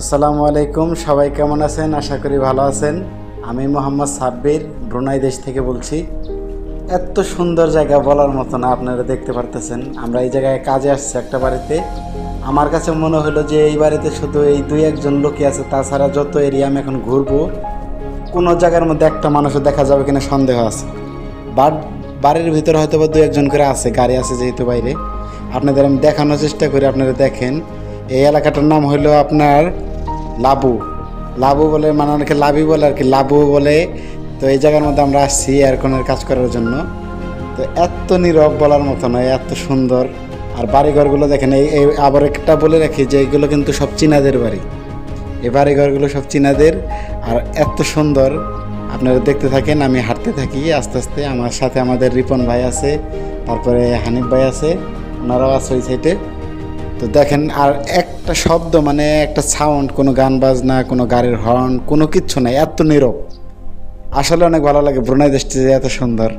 আসসালামু আলাইকুম, সবাই কেমন আছেন? আশা করি ভালো আছেন। আমি মোহাম্মদ সাব্বির, ব্রুনাই দেশ থেকে বলছি। এত সুন্দর জায়গা বলার মতো না আপনারা দেখতে পারতেছেন। আমরা এই জায়গায় কাজে আসছি একটা বাড়িতে। আমার কাছে মনে হলো যে এই বাড়িতে শুধু এই দুই একজন লোকই আছে, তাছাড়া যত এরিয়া আমি এখন ঘুরবো, কোনো জায়গার মধ্যে একটা মানুষও দেখা যাবে কিনা সন্দেহ আছে। বাট বাড়ির ভিতরে হয়তো বা দু একজন করে আছে, গাড়ি আছে যেহেতু বাইরে। আপনাদের আমি দেখানোর চেষ্টা করি, আপনারা দেখেন। এই এলাকাটার নাম হলো আপনার লাবু। লাবু বলে মানে অনেকে লাবি বলে আর কি লাবু বলে, তো এই জায়গার মধ্যে আমরা আসছি এয়ারকনের কাজ করার জন্য। তো এত নীরব বলার মতো নয়, এত সুন্দর। আর বাড়িঘরগুলো দেখেন, এই আবার একটা বলে রাখি যে এইগুলো কিন্তু সব চীনাদের বাড়ি। এই বাড়িঘরগুলো সব চীনাদের। আর এত সুন্দর। আপনারা দেখতে থাকেন, আমি হাঁটতে থাকি আস্তে আস্তে। আমার সাথে আমাদের রিপন ভাই আছে, তারপরে হানিফ ভাই আছে, ওনারাও আছে ওই সাইডে তো দেখেন, আর একটা শব্দ মানে একটা সাউন্ড কোনো গান বাজনা, কোনো গাড়ির হর্ন কোনো কিচ্ছু নাই, এত নীরব। আসলে অনেক ভালো লাগে, ব্রুনাই দেশটি এত সুন্দর।